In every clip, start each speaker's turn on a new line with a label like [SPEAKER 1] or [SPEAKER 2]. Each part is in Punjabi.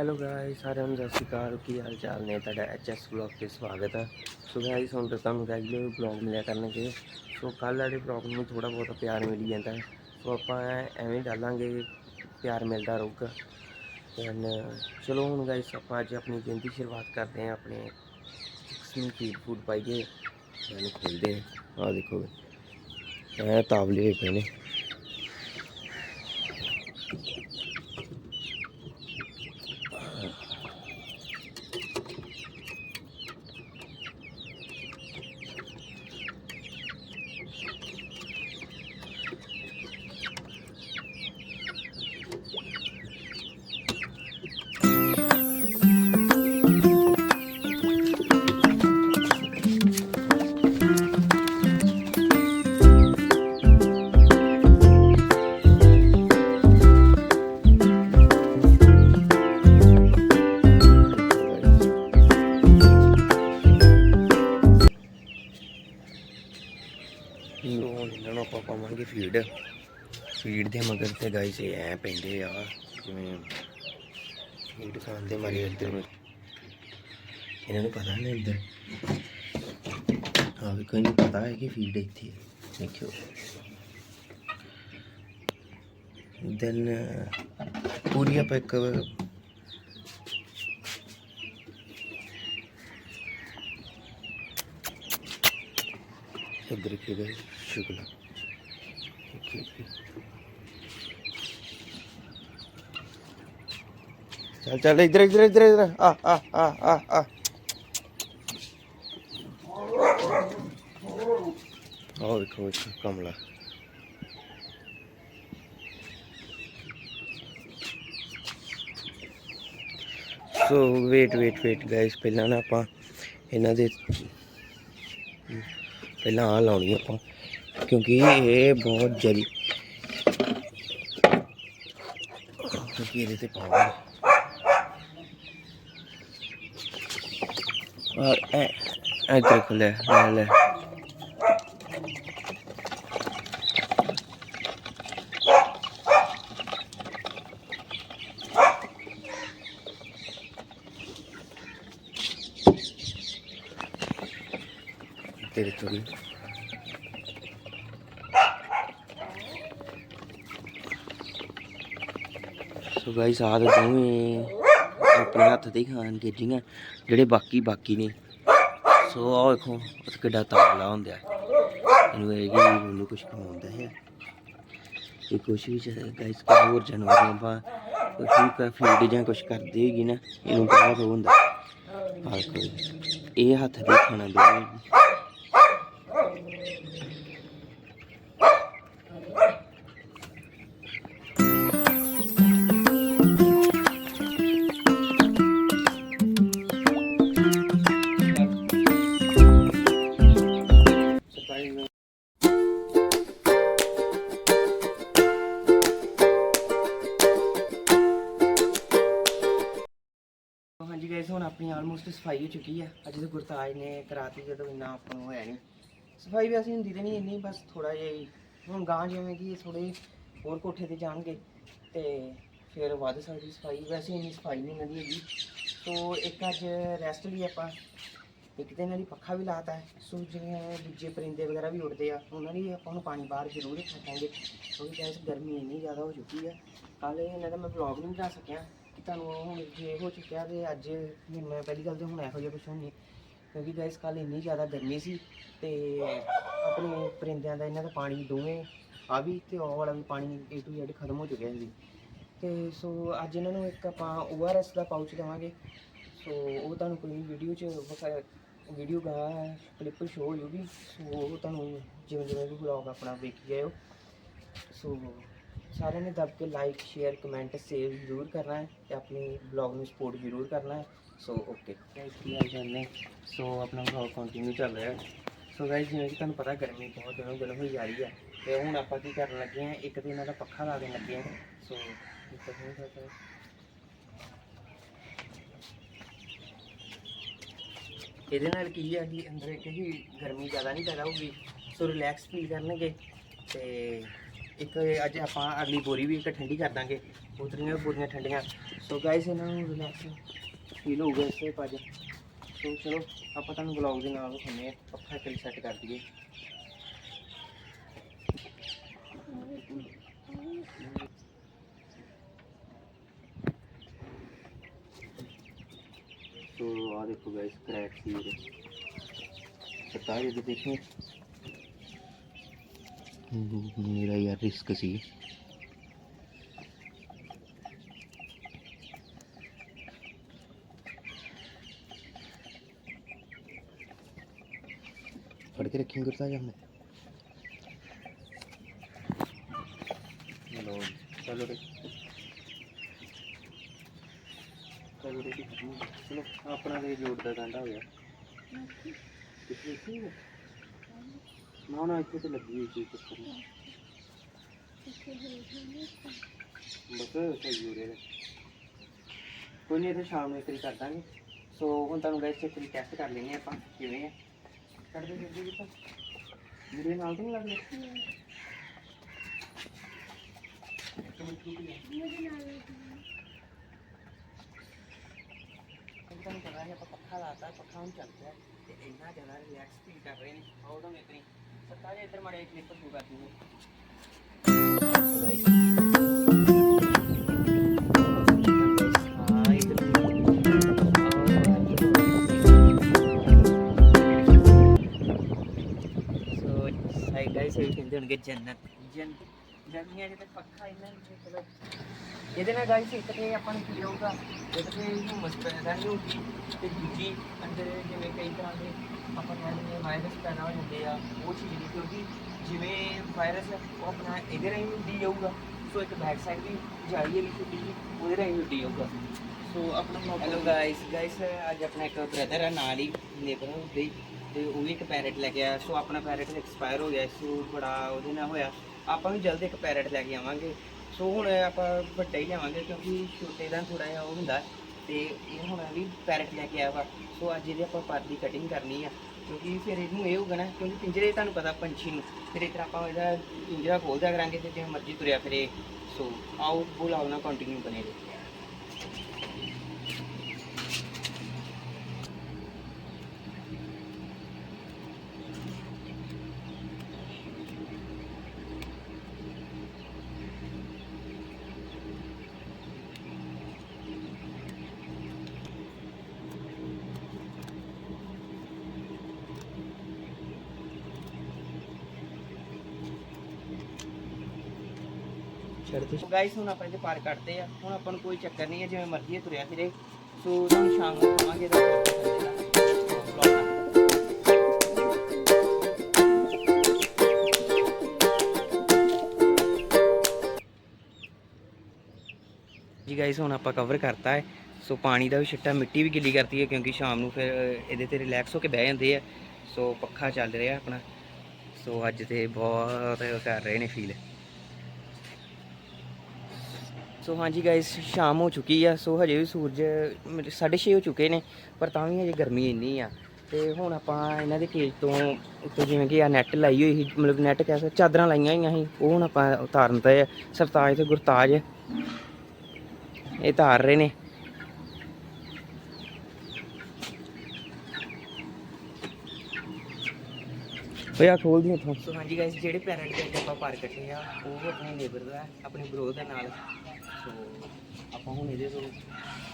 [SPEAKER 1] ਹੈਲੋ ਗਾਇਸ ਸਾਰਿਆਂ ਨੂੰ ਸਤਿ ਸ਼੍ਰੀ ਅਕਾਲ। ਕੀ ਹਾਲ ਚਾਲ ਨੇ? ਤੁਹਾਡਾ ਐਚਐਸ ਬਲੌਗ ਤੇ ਸਵਾਗਤ ਹੈ ਸੋ ਗਾਇਸ ਹੁਣ ਤਾਂ ਤੁਹਾਨੂੰ ਰੈਗੂਲਰ ਬਲੌਗ ਮਿਲਿਆ ਕਰਨਗੇ। ਸੋ ਕੱਲ੍ਹ ਵਾਲੇ ਬਲੌਗ ਨੂੰ ਥੋੜਾ ਬਹੁਤ ਪਿਆਰ ਮਿਲੀ ਜਾਂਦਾ। ਹੈ ਸੋ ਆਪਾਂ ਐਵੇਂ ਡਾਲਾਂਗੇ, ਪਿਆਰ ਮਿਲਦਾ ਰਹੂਗਾ। ਦੈਨ ਚਲੋ ਹੁਣ ਗਾਇਸ ਆਪਾਂ ਅੱਜ ਆਪਣੀ ਦਿਨ ਦੀ ਸ਼ੁਰੂਆਤ ਕਰਦੇ ਹਾਂ, ਆਪਣੇ ਸਕਿਨ ਫੀਡ ਫੂਡ ਪਾਈਏ। ਦੈਨ ਖੇਲਦੇ ਹਾਂ। ਆਹ ਦੇਖੋ, ਇਹ ਤਾਵਲੇ ਹੋਏ ਪਏ ਨੇ। ਤੇ ਗਾਈਸ ਇਹ ਐ ਪੈਂਦੇ ਆ, ਜਿਵੇਂ ਫੀਡ ਖਾਣ ਦੇ ਮਾਰੇ ਇੱਧਰ ਇਹਨਾਂ ਨੂੰ ਪਤਾ ਨਹੀਂ ਇੱਧਰ। ਹਾਂ ਵੀ ਕੋਈ ਨਹੀਂ ਪਤਾ ਹੈ ਕਿ ਫੀਡ ਇੱਥੇ ਹੈ। ਦੇਖਿਓ। ਦੈਨ ਪੂਰੀ ਆਪਾਂ ਇੱਕ ਇੱਧਰ ਕੀ ਗਏ ਸ਼ੁਕਲਾ ਚੱਲ ਚੱਲ, ਇੱਧਰ ਇੱਧਰ ਇੱਧਰ ਇੱਧਰ। ਆ ਆ ਆ ਆ ਆ। ਆਹ ਵੇਖੋ ਵੇਖੋ ਕਮਲਾ। So wait wait wait guys ਪਹਿਲਾਂ ਨਾ ਆਪਾਂ ਇਹਨਾਂ ਦੇ ਪਹਿਲਾਂ ਆ ਲਾਉਣੀ ਆਪਾਂ, ਕਿਉਂਕਿ ਇਹ ਬਹੁਤ ਜ਼ਰੀ ਕਿਉਂਕਿ ਇਹਦੇ ਤੇ ਪਾਵਾਂਗੇ ਔਰ ਐ ਇੱਧਰ ਖੁੱਲੇ ਲੈ ਲੈ ਤੇਰੇ ਥੋੜੀ ਸੋ ਗਾਈਸ ਆਹ ਤਾਂ ਦੋਵੇਂ ਆਪਣੇ ਹੱਥ ਤੇ ਹੀ ਖਾਣ ਜੀਆਂ ਜਿਹੜੇ ਬਾਕੀ ਬਾਕੀ ਨੇ। ਸੋ ਆਹ ਵੇਖੋ ਉਹ ਕਿੱਡਾ ਤਾਵਲਾ ਹੁੰਦਾ ਹੈ। ਇਹਨੂੰ ਇਹ ਕਿ ਮੈਨੂੰ ਕੁਝ ਖਵਾਉਂਦਾ ਹੈ। ਇਹ ਕੁਛ ਵੀ ਗਾਈਸ ਕੋਈ ਹੋਰ ਜਾਨਵਰ ਆਪਾਂ ਕੁਛ ਵੀ ਫੀਡ ਜਾਂ ਕੁਛ ਕਰਦੇ ਹੈਗੀ ਨਾ, ਇਹਨੂੰ ਬਹੁਤ ਹੁੰਦਾ। ਆਹ ਵੇਖੋ ਇਹ ਹੱਥ ਤੇ ਖਾਣਾ ਦੇ ਆਲਮੋਸਟ ਸਫ਼ਾਈ ਹੋ ਚੁੱਕੀ ਆ। ਅੱਜ ਤੇ ਗੁਰਤਾਜ ਨੇ ਕਰਾਤੀ, ਜਦੋਂ ਇੰਨਾ ਆਪਾਂ ਨੂੰ ਹੋਇਆ ਨਹੀਂ ਸਫ਼ਾਈ ਵੀ ਅਸੀਂ ਹੁੰਦੀ ਤੇ ਨਹੀਂ ਇੰਨੀ, ਬਸ ਥੋੜਾ ਜਿਹਾ ਹੀ। ਹੁਣ ਗਾਂ ਜਿਵੇਂ ਕਿ ਥੋੜੇ ਹੋਰ ਕੋਠੇ ਤੇ ਜਾਣਗੇ ਤੇ ਫਿਰ ਵੱਧ ਸਕਦੀ ਸਫ਼ਾਈ। ਵੈਸੇ ਇੰਨੀ ਸਫ਼ਾਈ ਨਹੀਂ ਇਹਨਾਂ ਦੀ ਹੈਗੀ। ਸੋ ਇੱਕ ਅੱਜ ਰੈਸਟ ਲਈ ਆਪਾਂ, ਇੱਕ ਤੇ ਇਹਨਾਂ ਦੀ ਪੱਖਾ ਵੀ ਲਾਤਾ ਹੈ। ਸੋ ਜਿਵੇਂ ਦੂਜੇ ਪਰਿੰਦੇ ਵਗੈਰਾ ਵੀ ਉੱਡਦੇ ਆ, ਉਹਨਾਂ ਲਈ ਆਪਾਂ ਨੂੰ ਪਾਣੀ ਬਾਹਰ ਜ਼ਰੂਰ ਰੱਖਾਂਗੇ। ਕਿਉਂਕਿ ਗੈਸ ਗਰਮੀ ਇੰਨੀ ਜ਼ਿਆਦਾ ਹੋ ਚੁੱਕੀ ਹੈ ਕੱਲ ਇਹਨਾਂ ਦਾ ਮੈਂ ਵਲੌਗ ਨਹੀਂ ਬਣਾ ਸਕਿਆ। ਤੁਹਾਨੂੰ ਹੁਣ ਜੇ ਹੋ ਚੁੱਕਿਆ ਤੇ ਅੱਜ ਹੁਣ ਮੈਂ ਪਹਿਲੀ ਗੱਲ ਤੇ ਹੁਣ ਇਹੋ ਜਿਹਾ ਕੁਛ ਨਹੀਂ। ਕਿਉਂਕਿ ਗਾਇਸ ਕੱਲ ਇੰਨੀ ਜ਼ਿਆਦਾ ਗਰਮੀ ਸੀ ਤੇ ਆਪਣੇ ਪਰਿੰਦਿਆਂ ਦਾ ਇਹਨਾਂ ਦਾ ਪਾਣੀ ਦੋਵੇਂ, ਆ ਵੀ ਤੇ ਉਹ ਵਾਲਾ ਵੀ ਪਾਣੀ ਏ ਟੂ ਜ਼ੈਡ ਖਤਮ ਹੋ ਚੁੱਕਿਆ ਸੀ। ਤੇ ਸੋ ਅੱਜ ਇਹਨਾਂ ਨੂੰ ਇੱਕ ਆਪਾਂ ORS ਦਾ ਪਾਊਚ ਦੇਵਾਂਗੇ। ਸੋ ਉਹ ਤੁਹਾਨੂੰ ਕੋਈ ਵੀਡੀਓ 'ਚ ਵੀਡੀਓ ਗਾ ਕਲਿੱਪ ਸ਼ੋ ਹੋ ਜੂਗੀ ਸੋ ਉਹ ਤੁਹਾਨੂੰ ਜਿਵੇਂ ਜਿਵੇਂ ਵੀ ਬਲੌਗ ਆਪਣਾ ਵੇਖੀ ਜਾਇਓ। ਸੋ ਸਾਰਿਆਂ ਨੇ ਦੱਬ ਕੇ ਲਾਈਕ ਸ਼ੇਅਰ ਕਮੈਂਟ ਸੇਵ ਜ਼ਰੂਰ ਕਰਨਾ ਹੈ ਤੇ ਆਪਣੀ ਬਲੌਗ ਨੂੰ ਸਪੋਰਟ ਜ਼ਰੂਰ ਕਰਨਾ ਹੈ ਸੋ ਓਕੇ ਗਾਇਸ ਕੀ ਹਾਲ ਚਾਲ ਨੇ ਸੋ ਆਪਣਾ ਬਲੌਗ ਕੰਟੀਨਿਊ ਚੱਲ ਰਿਹਾ ਹੈ ਸੋ ਗਾਇਸ ਜਿਵੇਂ ਕਿ ਤੁਹਾਨੂੰ ਪਤਾ, ਗਰਮੀ ਬਹੁਤ ਦਿਨੋਂ ਦਿਨ ਹੋਈ ਜਾ ਰਹੀ ਹੈ। ਤੇ ਹੁਣ ਆਪਾਂ ਕੀ ਕਰਨ ਲੱਗੇ ਹਾਂ, ਇੱਕ ਤੇ ਇਹਨਾਂ ਦਾ ਪੱਖਾ ਲਾ ਦੇਣ ਲੱਗੇ ਹਾਂ। ਸੋ ਇੱਕ ਤਾਂ ਨਹੀਂ ਕਰਦਾ ਇਹਦੇ ਨਾਲ ਕੀ ਹੈ ਕਿ ਅੰਦਰ ਕਿ ਗਰਮੀ ਜ਼ਿਆਦਾ ਨਹੀਂ ਪੈਦਾ ਹੋਊਗੀ। ਸੋ ਰਿਲੈਕਸ ਫੀਲ ਕਰਨਗੇ। ਤੇ ਇੱਕ ਅੱਜ ਆਪਾਂ ਅਗਲੀ ਬੋਰੀ ਵੀ ਇੱਕ ਠੰਡੀ ਕਰ ਦਾਂਗੇ। ਉਤਰੀਆਂ ਪੂਰੀਆਂ ਠੰਡੀਆਂ। ਸੋ ਗਾਇਸ ਇਹਨਾਂ ਨੂੰ ਰਿਲੈਕਸ ਫੀਲ ਹੋਊਗਾ ਇਸੇ ਪਾਜ ਸੋ ਚਲੋ, ਆਪਾਂ ਤੁਹਾਨੂੰ ਬਲੌਗ ਦੇ ਨਾਲ ਦਿਖਾਉਂਦੇ ਆ ਪੱਖਾ ਕਿਲ ਸੈੱਟ ਕਰ ਦਈਏ। ਸੋ ਆ ਦੇਖੋ ਗਾਇਸ ਕ੍ਰੈਕ ਸੀ ਇਹਦੇ। ਪਤਾ ਹੈ ਜੇ ਦੇਖੋ। ਮੇਰਾ ਯਾਰ ਰਿਸਕ ਸੀ। ਫੜ ਕੇ ਰੱਖੀ ਗੁਰਤਾ ਜਾਂ ਮੈਂ? ਚਲੋ ਚਲੋ ਰੇ ਚਲੋ ਰੇ ਚਲੋ ਆਪਣਾ ਦੇ ਜੋੜ ਦਾ ਗੰਡਾ ਹੋ ਗਿਆ। ਕਿੱਥੇ ਸੀ ਨਾ ਨਾ, ਇੱਥੇ ਤੇ ਲੱਗੀ ਹੋਈ ਸੀ ਚੱਕਰ। ਨਹੀਂ ਬਸ, ਸਹੀ ਹੋ ਰਿਹਾ। ਕੋਈ ਨਹੀਂ ਇਹ ਸ਼ਾਮ ਨੂੰ ਇੱਕ ਵਾਰੀ ਕਰ ਦਾਂਗੇ। ਸੋ ਹੁਣ ਤੁਹਾਨੂੰ ਗਾਇਸ ਇੱਕ ਵਾਰੀ ਟੈਸਟ ਕਰ ਲੈਂਦੇ ਹਾਂ ਆਪਾਂ, ਕਿਵੇਂ ਆ। ਕਰਦੇ ਜਲਦੀ ਜੀ ਮੇਰੇ ਨਾਲ ਤਾਂ ਨਹੀਂ ਲੱਗ ਰਿਹਾ ਤੁਹਾਨੂੰ ਪਤਾ ਹੈ, ਆਪਾਂ ਪੱਖਾ ਲਾਤਾ, ਪੱਖਾ ਹੁਣ ਚੱਲ ਰਿਹਾ ਤੇ ਇੰਨਾ ਜ਼ਿਆਦਾ ਰਿਲੈਕਸ ਫੀਲ ਕਰ ਰਹੇ ਨੇ। ਆਉ ਤਾਂ ਮੇਰੀ ਸੱਤਾ ਜੇ ਇੱਧਰ ਮਾੜੇ ਕਲਿੱਪ ਸ਼ੁਰੂ ਕਰ ਦੂੰਗੇ ਸਾਈਡ ਆਈ ਹੋਣਗੇ ਜੰਨਤ। ਜੰਨੀਆਂ ਜਿੱਤੇ ਪੱਖਾ ਇਹਨਾਂ ਨੂੰ ਚਲੋ। ਇਹਦੇ ਨਾਲ ਗਾਈਸ ਇੱਕ ਤੇ ਆਪਾਂ ਨੂੰ ਕੀ ਹੋਊਗਾ, ਇੱਕ ਤੇ ਹਿਊਮਸ ਪੈਦਾ ਨਹੀਂ ਹੋਊਗੀ ਤੇ ਦੂਜੀ ਅੰਦਰ ਜਿਵੇਂ ਕਈ ਤਰ੍ਹਾਂ ਦੇ ਆਪਾਂ ਕਹਿ ਦਿੰਦੇ ਹਾਂ ਵਾਇਰਸ ਪੈਦਾ ਹੋ ਜਾਂਦੇ ਆ, ਉਹ ਚੀਜ਼ ਨਹੀਂ, ਕਿਉਂਕਿ ਜਿਵੇਂ ਵਾਇਰਸ ਉਹ ਆਪਣਾ ਇਹਦੇ ਰਾਹੀਂ ਉੱਡੀ ਜਾਊਗਾ, ਸੋ ਇੱਕ ਬੈਕ ਸਾਈਡ ਵੀ ਜਾਈ ਵਾਲੀ ਛੁੱਟੀ ਉਹਦੇ ਰਾਹੀਂ ਉੱਡੀ ਜਾਊਗਾ। ਸੋ ਆਪਣਾ ਹੈਲੋ ਗਾਇਸ ਗਾਇਸ ਅੱਜ ਆਪਣਾ ਇੱਕ ਬ੍ਰਦਰ ਆ, ਨਾਲ ਹੀ ਨੇਬਰ ਦੇ ਹੀ ਤੇ ਉਹ ਵੀ ਇੱਕ ਪੈਰਟ ਲੈ ਕੇ ਆਇਆ, ਸੋ ਆਪਣਾ ਪੈਰਟ ਐਕਸਪਾਇਰ ਹੋ ਗਿਆ, ਸੋ ਬੜਾ ਉਹਦੇ ਨਾਲ ਹੋਇਆ। ਆਪਾਂ ਵੀ ਜਲਦ ਇੱਕ ਪੈਰਟ ਲੈ ਕੇ ਆਵਾਂਗੇ। ਸੋ ਹੁਣ ਆਪਾਂ ਵੱਡਾ ਹੀ ਲਿਆਵਾਂਗੇ ਕਿਉਂਕਿ ਛੋਟੇ ਦਾ ਥੋੜਾ ਜਿਹਾ ਉਹ ਹੁੰਦਾ। ਤੇ ਇਹ ਹੁਣ ਵੀ ਪੈਰਟ ਲੈ ਕੇ ਆਇਆ ਵਾ। ਸੋ ਅੱਜ ਇਹਦੇ ਆਪਾਂ ਪਰ ਦੀ ਕਟਿੰਗ ਕਰਨੀ ਆ। ਕਿਉਂਕਿ ਫਿਰ ਇਹਨੂੰ ਇਹ ਹੋਊਗਾ ਨਾ, ਕਿਉਂਕਿ ਪਿੰਜਰੇ ਤੁਹਾਨੂੰ ਪਤਾ ਪੰਛੀ ਨੂੰ। ਫਿਰ ਇਸ ਆਪਾਂ ਇਹਦਾ ਪਿੰਜਰਾ ਖੋਲ ਕਰਾਂਗੇ ਤੇ ਜਿਵੇਂ ਮਰਜ਼ੀ ਤੁਰਿਆ ਫਿਰੇ। ਸੋ ਆਓ, ਬੁਲਾਓ ਨਾ ਕੰਟੀਨਿਊ ਬਣੇ ਰਹੋ। ਛੱਡਦੇ ਗਾਈਸ ਹੁਣ ਆਪਾਂ ਇਹਦੇ ਪਾਰ ਕੱਢਦੇ ਆ। ਹੁਣ ਆਪਾਂ ਨੂੰ ਕੋਈ ਚੱਕਰ ਨਹੀਂ ਹੈ, ਜਿਵੇਂ ਮਰਜ਼ੀ ਹੈ ਤੁਰਿਆ ਫਿਰੇ। ਸੋ ਤੁਹਾਨੂੰ ਸ਼ਾਮ ਨੂੰ ਆਵਾਂਗੇ ਤਾਂ ਜੀ ਗਾਈਸ ਹੁਣ ਆਪਾਂ ਕਵਰ ਕਰਤਾ ਹੈ। ਸੋ ਪਾਣੀ ਦਾ ਵੀ ਛਿੱਟਾ, ਮਿੱਟੀ ਵੀ ਗਿੱਲੀ ਕਰਤੀ ਹੈ, ਕਿਉਂਕਿ ਸ਼ਾਮ ਨੂੰ ਫਿਰ ਇਹਦੇ ਤੇ ਰਿਲੈਕਸ ਹੋ ਕੇ ਬਹਿ ਜਾਂਦੇ ਆ। ਸੋ ਪੱਖਾ ਚੱਲ ਰਿਹਾ ਆਪਣਾ। ਸੋ ਅੱਜ ਤੇ ਬਹੁਤ ਕਰ ਰਹੇ ਨੇ ਫੀਲ ਸੋ ਹਾਂਜੀ ਗਾਇਸ ਸ਼ਾਮ ਹੋ ਚੁੱਕੀ ਆ, ਸੋ ਹਜੇ ਵੀ ਸੂਰਜ 6:30 ਹੋ ਚੁੱਕੇ ਨੇ, ਪਰ ਤਾਂ ਵੀ ਹਜੇ ਗਰਮੀ ਇੰਨੀ ਆ। ਤੇ ਹੁਣ ਆਪਾਂ ਇਹਨਾਂ ਦੇ ਕੇਜ ਤੋਂ ਉੱਤੇ ਜਿਵੇਂ ਕਿ ਆ ਨੈਟ ਲਾਈ ਹੋਈ ਸੀ, ਮਤਲਬ ਨੈਟ ਕਹਿ ਸਕਦੇ, ਚਾਦਰਾਂ ਲਾਈਆਂ ਹੋਈਆਂ ਸੀ, ਉਹ ਹੁਣ ਆਪਾਂ ਉਤਾਰਨ ਤੇ ਸਰਤਾਜ ਤੇ ਗੁਰਤਾਜ, ਇਹ ਤਾਰ ਰਹੇ ਨੇ। ਓਏ ਆ ਖੋਲ ਦੀ ਇੱਥੋਂ। ਸੋ ਹਾਂਜੀ ਗਾਇਸ ਜਿਹੜੇ ਪੈਰੈਂਟ ਦੇ ਆਪਾਂ ਪਾਰ ਕੱਟੇ ਆ, ਉਹ ਆਪਣੇ ਨੇਬਰ ਦਾ, ਆਪਣੇ ਬ੍ਰੋ ਦੇ ਨਾਲ। ਸੋ ਆਪਾਂ ਹੁਣ ਇਹਦੇ ਤੋਂ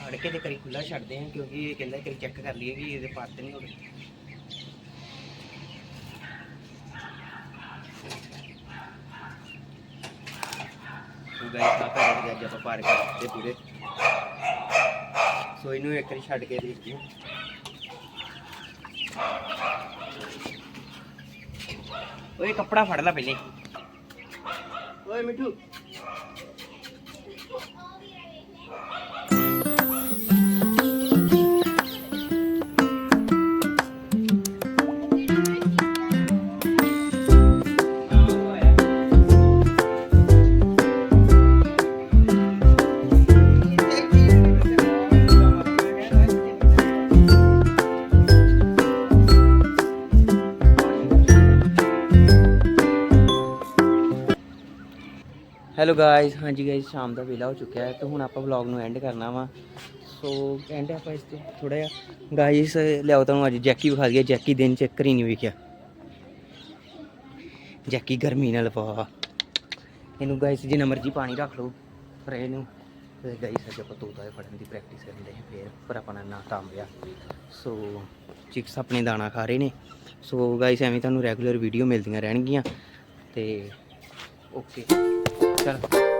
[SPEAKER 1] ਫੜ ਕੇ ਤੇ ਕਰੀ ਖੁੱਲਾ ਛੱਡਦੇ ਹਾਂ, ਕਿਉਂਕਿ ਇਹ ਕਹਿੰਦਾ ਕਿ ਚੈੱਕ ਕਰ ਲਈਏ ਕਿ ਇਹਦੇ ਪਾਰ ਨਹੀਂ ਹੋ ਸੋ ਗਾਇਸ ਆ ਪੈਰੈਂਟ ਦੇ ਅੱਜ ਆਪਾਂ ਪਾਰ ਕਰਦੇ ਪੂਰੇ। ਸੋ ਇਹਨੂੰ ਇੱਕ ਵਾਰੀ ਛੱਡ ਕੇ ਦੇਖੀਏ ਓਏ, ਕੱਪੜਾ ਫੜ ਲੈ ਪਹਿਲੇ। ਓਏ, ਮਿੱਠੂ। ਹੈਲੋ ਗਾਇਸ ਹਾਂਜੀ ਗਾਇਸ ਸ਼ਾਮ ਦਾ ਵੇਲਾ ਹੋ ਚੁੱਕਿਆ ਹੈ ਤੇ ਹੁਣ ਆਪਾਂ ਵਲੌਗ ਨੂੰ ਐਂਡ ਕਰਨਾ ਵਾ। ਸੋ ਐਂਡ ਆਪਾਂ ਇਸ ਤੇ ਥੋੜਾ ਜਿਹਾ। ਗਾਇਸ ਲਿਆਓ ਤੁਹਾਨੂੰ ਅੱਜ ਜੈਕੀ ਵਿਖਾ ਦਈਏ। ਜੈਕੀ ਦਿਨ ਚ ਹੀ ਨਹੀਂ ਵੇਖਿਆ। ਜੈਕੀ ਗਰਮੀ ਨਾਲ ਪਾ ਇਹਨੂੰ ਗਾਇਸ ਜਿੰਨਾ ਮਰਜ਼ੀ ਪਾਣੀ ਰੱਖ ਲਓ, ਪਰ ਇਹਨੂੰ ਤੇ ਗਾਇਸ ਅੱਜ ਆਪਾਂ ਤੋਤਾ ਫੜਨ ਦੀ ਪ੍ਰੈਕਟਿਸ ਕਰਨ ਦੇ ਫੇਰ, ਪਰ ਆਪਣਾ ਨਾ ਕਾਮਯਾ ਸੋ ਚਿਕਸ ਆਪਣੇ ਦਾਣਾ ਖਾ ਰਹੇ ਨੇ। ਸੋ ਗਾਇਸ ਐਵੇਂ ਤੁਹਾਨੂੰ ਰੈਗੂਲਰ ਵੀਡੀਓ ਮਿਲਦੀਆਂ ਰਹਿਣਗੀਆਂ। ਤੇ ਓਕੇ ਚਲ